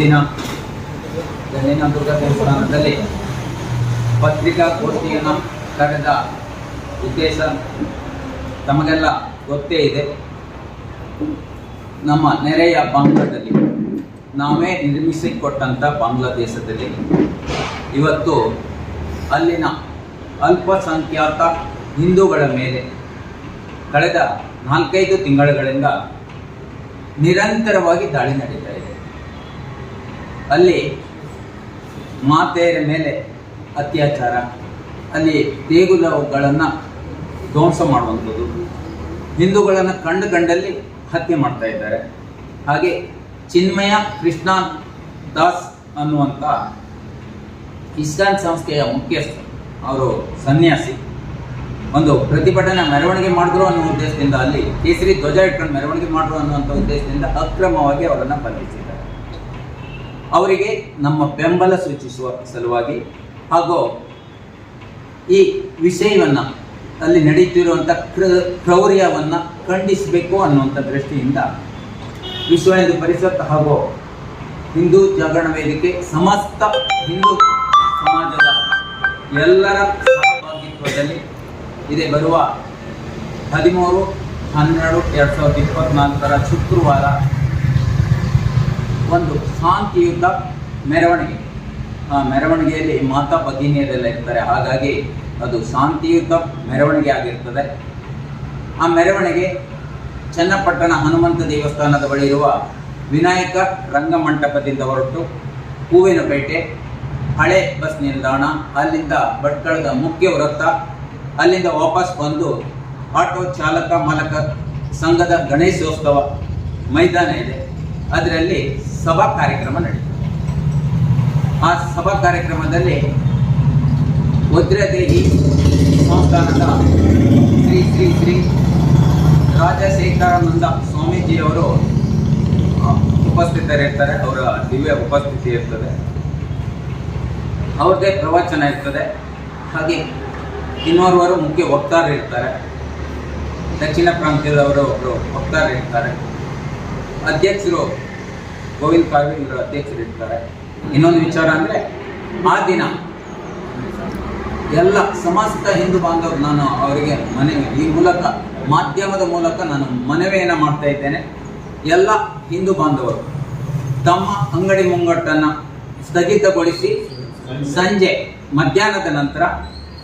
ದಿನ ಗಣ್ಯನ ದುರ್ಗ ದೇವಸ್ಥಾನದಲ್ಲಿ ಪತ್ರಿಕಾಗೋಷ್ಠಿಯನ್ನು ಕರೆದ ಉದ್ದೇಶ ತಮಗೆಲ್ಲ ಗೊತ್ತೇ ಇದೆ. ನಮ್ಮ ನೆರೆಯ ಬಾಂಗ್ಲಾದಲ್ಲಿ ನಾವೇ ನಿರ್ಮಿಸಿಕೊಟ್ಟಂಥ ಬಾಂಗ್ಲಾದೇಶದಲ್ಲಿ ಇವತ್ತು ಅಲ್ಲಿನ ಅಲ್ಪಸಂಖ್ಯಾತ ಹಿಂದೂಗಳ ಮೇಲೆ ಕಳೆದ ನಾಲ್ಕೈದು ತಿಂಗಳುಗಳಿಂದ ನಿರಂತರವಾಗಿ ದಾಳಿ ನಡೆದಿದೆ. ಅಲ್ಲಿ ಮಾತೆಯರ ಮೇಲೆ ಅತ್ಯಾಚಾರ, ಅಲ್ಲಿ ದೇಗುಲಗಳನ್ನು ಧ್ವಂಸ ಮಾಡುವಂಥದ್ದು. ಹಿಂದೂಗಳನ್ನು ಕಂಡು ಕಂಡಲ್ಲಿ ಹತ್ಯೆ ಮಾಡ್ತಾ ಇದ್ದಾರೆ. ಹಾಗೆ ಚಿನ್ಮಯ ಕೃಷ್ಣ ದಾಸ್ ಅನ್ನುವಂಥ ಇಸ್ಲಾನ್ ಸಂಸ್ಥೆಯ ಮುಖ್ಯಸ್ಥ, ಅವರು ಸನ್ಯಾಸಿ. ಒಂದು ಪ್ರತಿಭಟನೆ ಮೆರವಣಿಗೆ ಮಾಡಿದ್ರು ಅನ್ನೋ ಉದ್ದೇಶದಿಂದ ಅಲ್ಲಿ ಕೇಸರಿ ಧ್ವಜ ಇಟ್ಕೊಂಡು ಮೆರವಣಿಗೆ ಮಾಡಿದ್ರು ಅನ್ನುವಂಥ ಉದ್ದೇಶದಿಂದ ಅಕ್ರಮವಾಗಿ ಅವರನ್ನು ಬಂಧಿಸಿದ್ದಾರೆ. ಅವರಿಗೆ ನಮ್ಮ ಬೆಂಬಲ ಸೂಚಿಸುವ ಸಲುವಾಗಿ ಹಾಗೂ ಈ ವಿಷಯವನ್ನು ಅಲ್ಲಿ ನಡೀತಿರುವಂಥ ಕ್ರ, ಕ್ರೌರ್ಯವನ್ನು ಖಂಡಿಸಬೇಕು ಅನ್ನುವಂಥ ದೃಷ್ಟಿಯಿಂದ ವಿಶ್ವ ಹಿಂದೂ ಪರಿಷತ್ ಹಾಗೂ ಹಿಂದೂ ಜಾಗರಣ ವೇದಿಕೆ ಸಮಸ್ತ ಹಿಂದೂ ಸಮಾಜದ ಎಲ್ಲರ ಸಹಭಾಗಿತ್ವದಲ್ಲಿ ಇದೇ. ಬರುವ ಹದಿಮೂರು, ಹನ್ನೆರಡು, ಎರಡು ಸಾವಿರದ ಇಪ್ಪತ್ತ್ನಾಲ್ಕರ ಶುಕ್ರವಾರ ಒಂದು ಶಾಂತಿಯುತ ಮೆರವಣಿಗೆ. ಆ ಮೆರವಣಿಗೆಯಲ್ಲಿ ಮಾತಾ ಭಗಿನಿಯರೆಲ್ಲ ಇರ್ತಾರೆ. ಹಾಗಾಗಿ ಅದು ಶಾಂತಿಯುತ ಮೆರವಣಿಗೆ ಆಗಿರ್ತದೆ. ಆ ಮೆರವಣಿಗೆ ಚನ್ನಪಟ್ಟಣ ಹನುಮಂತ ದೇವಸ್ಥಾನದ ಬಳಿ ಇರುವ ವಿನಾಯಕ ರಂಗಮಂಟಪದಿಂದ ಹೊರಟು ಹೂವಿನಪೇಟೆ ಹಳೆ ಬಸ್ ನಿಲ್ದಾಣ, ಅಲ್ಲಿಂದ ಭಟ್ಕಳದ ಮುಖ್ಯ ವೃತ್ತ, ಅಲ್ಲಿಂದ ವಾಪಸ್ ಬಂದು ಆಟೋ ಚಾಲಕ ಮಾಲಕ ಸಂಘದ ಗಣೇಶೋತ್ಸವ ಮೈದಾನ ಇದೆ. ಅದರಲ್ಲಿ ಸಭಾ ಕಾರ್ಯಕ್ರಮ ನಡೆಯಿತು ಆ ಸಭಾ ಕಾರ್ಯಕ್ರಮದಲ್ಲಿ ವಜ್ರದೇಹಿ ಸಂಸ್ಥಾನದ ಶ್ರೀ ಶ್ರೀ ಶ್ರೀ ರಾಜಶೇಖರಾನಂದ ಸ್ವಾಮೀಜಿಯವರು ಉಪಸ್ಥಿತರಿರ್ತಾರೆ. ಅವರ ದಿವ್ಯ ಉಪಸ್ಥಿತಿ ಇರ್ತದೆ. ಅವ್ರದ್ದೇ ಪ್ರವಚನ ಇರ್ತದೆ. ಹಾಗೆ ಇನ್ನೋರ್ವರು ಮುಖ್ಯ ವಕ್ತಾರರು ಇರ್ತಾರೆ ದಕ್ಷಿಣ ಪ್ರಾಂತ್ಯದವರು ಒಬ್ಬರು ವಕ್ತಾರರು ಇರ್ತಾರೆ ಅಧ್ಯಕ್ಷರು ಗೋವಿಂದ್ ಇವರು ಅಧ್ಯಕ್ಷರು ಇರ್ತಾರೆ. ಇನ್ನೊಂದು ವಿಚಾರ ಅಂದರೆ, ಆ ದಿನ ಎಲ್ಲ ಸಮಸ್ತ ಹಿಂದೂ ಬಾಂಧವರು ನಾನು ಅವರಿಗೆ ಮನವಿ ಈ ಮೂಲಕ ಮಾಧ್ಯಮದ ಮೂಲಕ ನಾನು ಮನವಿಯನ್ನು ಮಾಡ್ತಾ ಇದ್ದೇನೆ. ಎಲ್ಲ ಹಿಂದೂ ಬಾಂಧವರು ತಮ್ಮ ಅಂಗಡಿ ಮುಂಗಟ್ಟನ್ನು ಸ್ಥಗಿತಗೊಳಿಸಿ ಸಂಜೆ ಮಧ್ಯಾಹ್ನದ ನಂತರ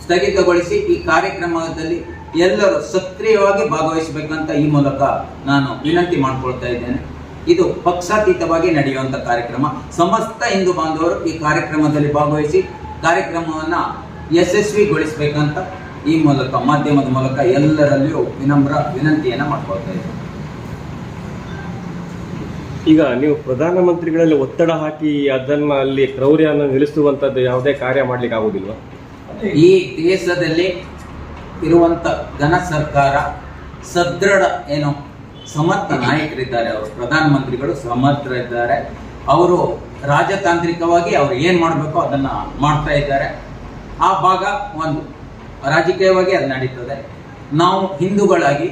ಸ್ಥಗಿತಗೊಳಿಸಿ ಈ ಕಾರ್ಯಕ್ರಮದಲ್ಲಿ ಎಲ್ಲರೂ ಸಕ್ರಿಯವಾಗಿ ಭಾಗವಹಿಸಬೇಕಂತ ಈ ಮೂಲಕ ನಾನು ವಿನಂತಿ ಮಾಡ್ಕೊಳ್ತಾ ಇದ್ದೇನೆ. ಇದು ಪಕ್ಷಾತೀತವಾಗಿ ನಡೆಯುವಂಥ ಕಾರ್ಯಕ್ರಮ. ಸಮಸ್ತ ಹಿಂದೂ ಬಾಂಧವರು ಈ ಕಾರ್ಯಕ್ರಮದಲ್ಲಿ ಭಾಗವಹಿಸಿ ಕಾರ್ಯಕ್ರಮವನ್ನು ಯಶಸ್ವಿಗೊಳಿಸಬೇಕಂತ ಈ ಮೂಲಕ ಮಾಧ್ಯಮದ ಮೂಲಕ ಎಲ್ಲರಲ್ಲಿಯೂ ವಿನಮ್ರ ವಿನಂತಿಯನ್ನು ಮಾಡ್ಕೊಳ್ತಾ ಇದ್ದೇನೆ. ಈಗ ನೀವು ಪ್ರಧಾನಮಂತ್ರಿಗಳಲ್ಲಿ ಒತ್ತಡ ಹಾಕಿ ಅದನ್ನ ಅಲ್ಲಿ ಕ್ರೌರ್ಯನ್ನು ನಿಲ್ಲಿಸುವಂತದ್ದು ಯಾವುದೇ ಕಾರ್ಯ ಮಾಡ್ಲಿಕ್ಕೆ ಆಗುದಿಲ್ವಾ ಈ ದೇಶದಲ್ಲಿ ಇರುವಂತ ಘನ ಸರ್ಕಾರ ಸದೃಢ ಏನು ಸಮರ್ಥ ನಾಯಕರಿದ್ದಾರೆ ಅವರು. ಪ್ರಧಾನಮಂತ್ರಿಗಳು ಸಮರ್ಥ ಇದ್ದಾರೆ. ಅವರು ರಾಜತಾಂತ್ರಿಕವಾಗಿ ಅವ್ರು ಏನು ಮಾಡಬೇಕೋ ಅದನ್ನ ಮಾಡ್ತಾ ಇದ್ದಾರೆ. ಆ ಭಾಗ ಒಂದು. ರಾಜಕೀಯವಾಗಿ ಅದು ನಡೀತದೆ. ನಾವು ಹಿಂದೂಗಳಾಗಿ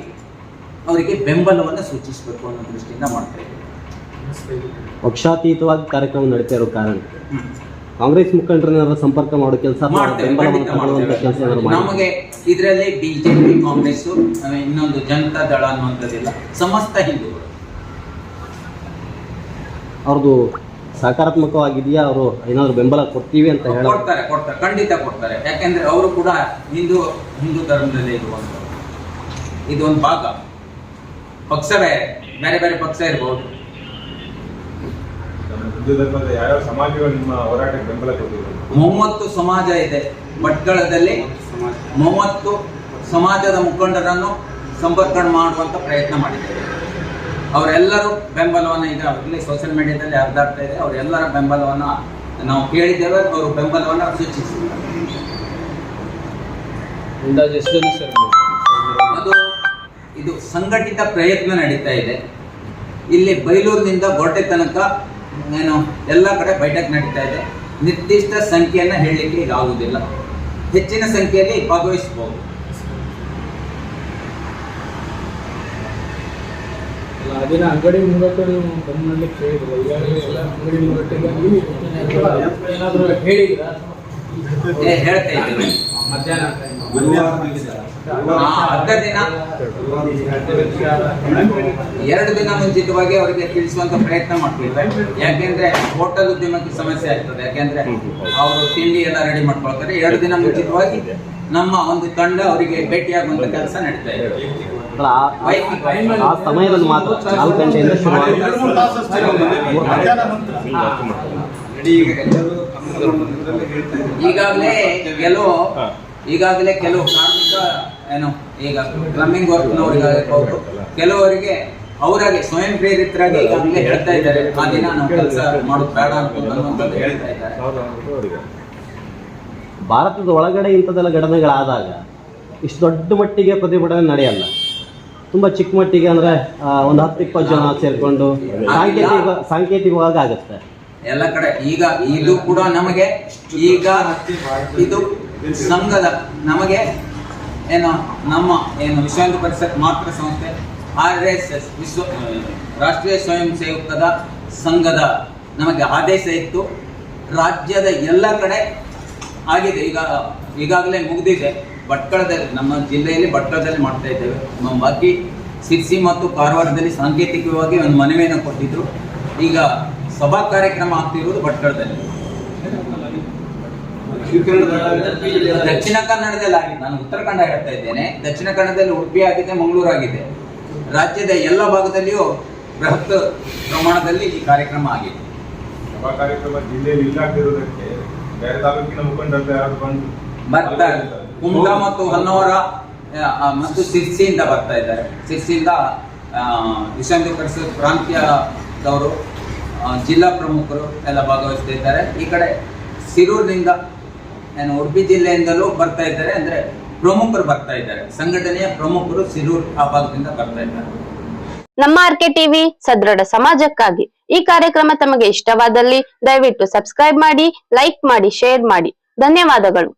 ಅವರಿಗೆ ಬೆಂಬಲವನ್ನು ಸೂಚಿಸಬೇಕು ಅನ್ನೋ ದೃಷ್ಟಿಯಿಂದ ಮಾಡ್ತಾ ಇದ್ದೀವಿ. ಪಕ್ಷಾತೀತವಾಗಿ ಕಾರ್ಯಕ್ರಮ ನಡೀತಾ ಇರೋ ಕಾರಣ. ಕಾಂಗ್ರೆಸ್ ಮುಖಂಡರನ್ನ ಸಂಪರ್ಕ ಮಾಡೋ ಕೆಲಸ ಕೆಲಸ ನಮಗೆ ಇದರಲ್ಲಿ ಬಿಜೆಪಿ ಕಾಂಗ್ರೆಸ್ ಇನ್ನೊಂದು ಜನತಾ ದಳ ಅನ್ನುವಂಥದ್ದಿಲ್ಲ. ಸಮಸ್ತ ಹಿಂದೂಗಳು. ಅವ್ರದ್ದು ಸಕಾರಾತ್ಮಕವಾಗಿದೆಯಾ? ಅವರು ಏನಾದ್ರು ಬೆಂಬಲ ಕೊಡ್ತೀವಿ ಅಂತ ಹೇಳಿ ಕೊಡ್ತಾರೆ ಕೊಡ್ತಾರೆ. ಖಂಡಿತ ಕೊಡ್ತಾರೆ. ಯಾಕೆಂದ್ರೆ ಅವರು ಕೂಡ ಹಿಂದೂ ಹಿಂದೂ ಧರ್ಮದಲ್ಲಿ ಇರುವಂತ ಇದೊಂದು ಭಾಗ. ಪಕ್ಷವೇ ಬೇರೆ ಬೇರೆ ಬೇರೆ ಪಕ್ಷ ಇರಬಹುದು ಯಾವ್ಯಾವ ಸಮಾಜಗಳು ನಿಮ್ಮ ಹೋರಾಟಕ್ಕೆ ಬೆಂಬಲ ಕೊಟ್ಟಿದ್ರು ಮೂವತ್ತು ಸಮಾಜ ಇದೆ ಭಟ್ಕಳದಲ್ಲಿ. ಮೂವತ್ತು ಸಮಾಜದ ಮುಖಂಡರನ್ನು ಸಂಪರ್ಕ ಮಾಡುವಂತ ಪ್ರಯತ್ನ ಮಾಡಿದ್ದೇವೆ. ಅವರೆಲ್ಲರೂ ಬೆಂಬಲವನ್ನು ಈಗ ಇಲ್ಲಿ ಸೋಷಿಯಲ್ ಮೀಡಿಯಾದಲ್ಲಿ ಹರಿದಾಡ್ತಾ ಇದೆ ಅವರೆಲ್ಲರ ಬೆಂಬಲವನ್ನು ನಾವು ಕೇಳಿದ್ದೇವೆ. ಅವರು ಬೆಂಬಲವನ್ನು ಸೂಚಿಸಿದ್ದಾರೆ. ಅಂದಾಜು ಎಷ್ಟು ಜನ ಸರ್ ಅದು ಇದು ಸಂಘಟಿತ ಪ್ರಯತ್ನ ನಡೀತಾ ಇದೆ. ಇಲ್ಲಿ ಬೈಲೂರಿನಿಂದ ಗೋಟೆ ತನಕ ಏನು ಎಲ್ಲ ಕಡೆ ಬೈಠಕ್ ನಡೀತಾ ಇದೆ. ನಿರ್ದಿಷ್ಟ ಸಂಖ್ಯೆಯನ್ನು ಹೇಳಲಿಕ್ಕೆ ಈಗ ಆಗುವುದಿಲ್ಲ ಹೆಚ್ಚಿನ ಸಂಖ್ಯೆಯಲ್ಲಿ ಭಾಗವಹಿಸಬಹುದು ಅದನ್ನ ಅಂಗಡಿ ಮುಂಗಟ್ಟು ನೀವು ಬಂದ್ ಮಾಡ್ಲಿಕ್ಕೆ ಹೇಳಿದ್ರು ಈಗಾಗಲೇ ಎಲ್ಲ ಅಂಗಡಿ ಮುಂಗಟ್ಟಿಗಾಗಿ ಏನಾದರೂ ಹೇಳಿದ್ರಾ? ಏ, ಹೇಳ್ತಾ ಮಧ್ಯಾಹ್ನ ಅರ್ಧ ದಿನ. ಎರಡು ದಿನ ಮುಂಚಿತವಾಗಿ ಅವರಿಗೆ ತಿಳಿಸುವಂತ ಪ್ರಯತ್ನ ಮಾಡ್ತೀವಿ. ಯಾಕೆಂದ್ರೆ ಹೋಟೆಲ್ ಉದ್ಯಮಕ್ಕೆ ಸಮಸ್ಯೆ ಆಗ್ತದೆ. ಯಾಕೆಂದ್ರೆ ಅವರು ತಿಂಡಿ ಎಲ್ಲ ರೆಡಿ ಮಾಡ್ಕೊಳ್ತಾರೆ. ಎರಡು ದಿನ ಮುಂಚಿತವಾಗಿ ನಮ್ಮ ಒಂದು ತಂಡ ಅವರಿಗೆ ಭೇಟಿಯಾಗುವಂತ ಕೆಲಸ ನಡೀತಾ ಇದೆ. ಆ- ಸಮಯದಲ್ಲಿ ಮಾತ್ರ ನಾಲ್ಕು ಗಂಟೆಯಿಂದ ಶುರುವಾಗುತ್ತೆ. ಈಗಾಗಲೇ ಕೆಲವು ಈಗಾಗಲೇ ಕೆಲವು ಕಾರ್ಮಿಕ ಏನು ಈಗ ಪ್ಲಂಬಿಂಗ್ ವರ್ಕ್ನವರಿಗಾಗಬಹುದು ಕೆಲವರಿಗೆ ಅವರಾಗಿ ಸ್ವಯಂ ಪ್ರೇರಿತರಾಗಿ ಈಗಾಗಲೇ ಹೇಳ್ತಾ ಇದ್ದಾರೆ. ಆ ದಿನ ನಾವು ಕೆಲಸ ಮಾಡೋದು ಬೇಡ ಅಂತ ಹೇಳ್ತಾ ಇದ್ದಾರೆ. ಭಾರತದ ಒಳಗಡೆ ಇಂಥದೆಲ್ಲ ಘಟನೆಗಳಾದಾಗ ಇಷ್ಟು ದೊಡ್ಡ ಮಟ್ಟಿಗೆ ಪ್ರತಿಭಟನೆ ನಡೆಯಲ್ಲ. ತುಂಬ ಚಿಕ್ಕ ಮಟ್ಟಿಗೆ ಅಂದ್ರೆ ಒಂದು ಹತ್ತು ಇಪ್ಪತ್ತು ಜನ ಸೇರ್ಕೊಂಡು ಸಾಂಕೇತಿಕ ಸಾಂಕೇತಿಕವಾಗಿ ಆಗುತ್ತೆ. ಎಲ್ಲ ಕಡೆ ಈಗ ಇದು ಕೂಡ ನಮಗೆ ಈಗ ಇದು ಸಂಘದ ನಮಗೆ ಏನು ನಮ್ಮ ಏನು ವಿಶ್ವಾಂತ ಪರಿಷತ್ ಮಾತೃ ಸಂಸ್ಥೆ, ಆರ್ ಎಸ್ ಎಸ್ ವಿಶ್ವ ರಾಷ್ಟ್ರೀಯ ಸ್ವಯಂ ಸೇವಕದ ಸಂಘದ ನಮಗೆ ಆದೇಶ ಇತ್ತು. ರಾಜ್ಯದ ಎಲ್ಲ ಕಡೆ ಆಗಿದೆ. ಈಗ, ಈಗಾಗಲೇ ಮುಗಿದಿದೆ. ಭಟ್ಕಳದಲ್ಲಿ, ನಮ್ಮ ಜಿಲ್ಲೆಯಲ್ಲಿ ಭಟ್ಕಳದಲ್ಲಿ ಮಾಡ್ತಾ ಇದ್ದೇವೆ. ನಮ್ಮ ಬಾಕಿ ಸಿರ್ಸಿ ಮತ್ತು ಕಾರವಾರದಲ್ಲಿ ಸಾಂಕೇತಿಕವಾಗಿ ಒಂದು ಮನವಿಯನ್ನು ಕೊಟ್ಟಿದ್ರು. ಈಗ ಸಭಾ ಕಾರ್ಯಕ್ರಮ ಆಗ್ತಿರುವುದು ಭಟ್ಕಳದಲ್ಲಿ. ದಕ್ಷಿಣ ಕನ್ನಡದಲ್ಲಿ ಆಗಿದೆ ನಾನು ಉತ್ತರ ಕನ್ನಡ ಹೇಳ್ತಾ ಇದ್ದೇನೆ. ದಕ್ಷಿಣ ಕನ್ನಡದಲ್ಲಿ ಉಡುಪಿ ಆಗಿದೆ ಮಂಗಳೂರು ಆಗಿದೆ. ರಾಜ್ಯದ ಎಲ್ಲ ಭಾಗದಲ್ಲಿಯೂ ಬೃಹತ್ ಪ್ರಮಾಣದಲ್ಲಿ ಈ ಕಾರ್ಯಕ್ರಮ ಆಗಿದೆ. ಸಭಾ ಕಾರ್ಯಕ್ರಮ ಜಿಲ್ಲೆಯಲ್ಲಿ ಬೇರೆ ತಾಲೂಕಿನ ಮುಖಂಡರು ಯಾರು ಬಂದು ಬರ್ತಾರೆ. ಕುಮಟಾ ಮತ್ತು ಹೊನ್ನವರ ಮತ್ತು ಸಿರ್ಸಿಯಿಂದ ಬರ್ತಾ ಇದ್ದಾರೆ. ಸಿರ್ಸಿಯಿಂದ ವಿಶ್ರಾಂತಿ ಹಿಂದೂ ಪ್ರಾಂತ್ಯದವರು ಜಿಲ್ಲಾ ಪ್ರಮುಖರು ಎಲ್ಲ ಭಾಗವಹಿಸ್ತಾ ಇದ್ದಾರೆ. ಈ ಕಡೆ ಸಿರೂರಿನಿಂದ ಏನು ಉಡುಪಿ ಜಿಲ್ಲೆಯಿಂದಲೂ ಬರ್ತಾ ಇದ್ದಾರೆ. ಅಂದ್ರೆ ಪ್ರಮುಖರು ಬರ್ತಾ ಇದ್ದಾರೆ. ಸಂಘಟನೆಯ ಪ್ರಮುಖರು ಸಿರೂರ್ ಆ ಭಾಗದಿಂದ ಬರ್ತಾ ಇದ್ದಾರೆ. ನಮ್ಮ ಆರ್ಕೆ ಟಿವಿ ಸದೃಢ ಸಮಾಜಕ್ಕಾಗಿ ಈ ಕಾರ್ಯಕ್ರಮ ತಮಗೆ ಇಷ್ಟವಾದಲ್ಲಿ ದಯವಿಟ್ಟು ಸಬ್ಸ್ಕ್ರೈಬ್ ಮಾಡಿ, ಲೈಕ್ ಮಾಡಿ, ಶೇರ್ ಮಾಡಿ. ಧನ್ಯವಾದಗಳು.